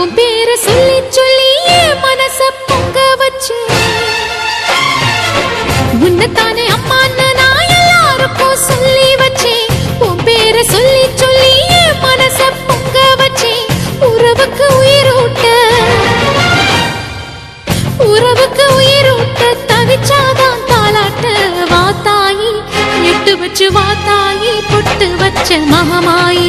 உன் பேரை சொல்லி சொல்லி மனச பொங்க வச்சு. உன்னைத்தானே அம்மான்னு நான் எல்லாருக்கும் சொல்லி வச்சேன் உன் பேரை சொல்லி சொல்லி என் மனச பொங்க வச்சேன் உறவுக்கு உயிரூட்ட. உறவுக்கு உயிரூட்ட தவிச்சாதான் தாலாட்ட வாத்தாயி எட்டு வச்சு வாத்தாயி பொட்டு வச்ச மகமாயி.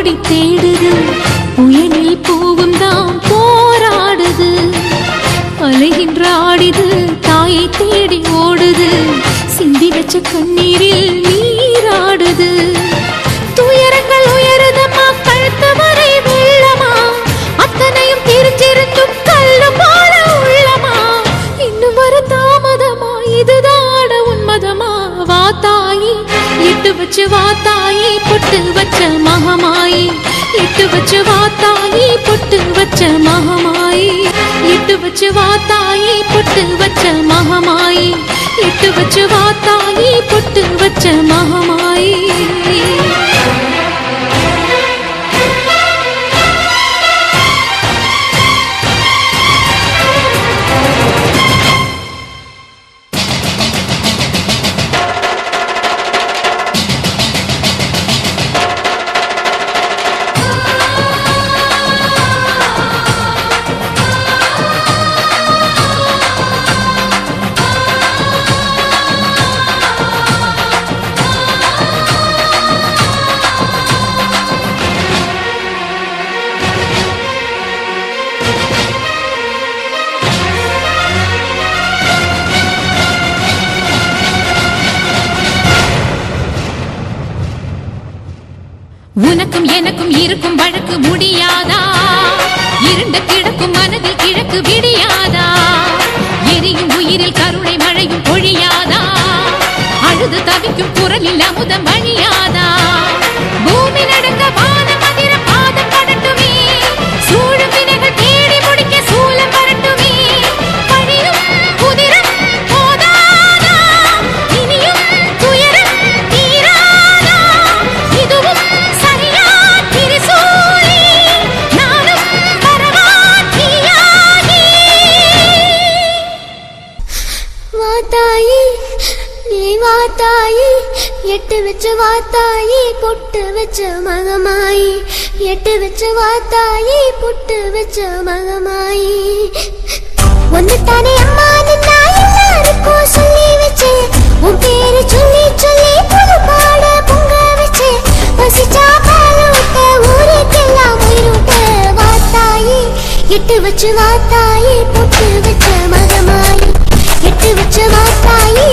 ஓடி தேடுது. புயலில் பூவும் தான் போராடுது. அலைகின்ற ஆடிது தாயை தேடி ஓடுது. சிந்தி வச்ச கண்ணீரில் நீராடுது. துயரங்கள் உயருதமா கழுத்து வரை வெள்ளமா அத்தனையும் தெரிஞ்சிருந்தும் கல்லு போல உள்ளமா? இன்னும் வர தாமதமா? இதுதாட உன்மதமா வா தாயி எட்டு வச்சு வா தாயி பொட்டு வச்ச மகமாயி இட்டு வச்சு வாத்தாயி பொட்டு வச்ச மகமாயி. இட்டு வச்சு வாத்தாயி பொட்டு வச்ச மகமாயி. இட்டு வச்சு வாத்தாயி பொட்டு வச்ச மகா உனக்கும் எனக்கும் இருக்கும் வழக்கு முடியாதா? இருண்ட கிடக்கும் மனதில் கிழக்கு விடியாதா? எரியும் உயிரில் கருணை வாத்தாயி நீ வாத்தாயி எட்டு வச்ச வாத்தாயி பொட்டு வச்ச மகமாயி. எட்டு வச்ச வாத்தாயி பொட்டு வச்ச மகமாயி. ஒன்னுத்தானே அம்மா நான் எல்லாருக்கும் சொல்லி வச்சேன் உன் பேரு சொல்லி சொல்லி புது பாட பொங்க வச்சேன் பசிச்சா பால் ஊட்ட ஊருக்கெல்லாம் உயிரூட்ட வாத்தாயி. எட்டு வச்சு மகமாயி. வச்ச வார்த்தாயி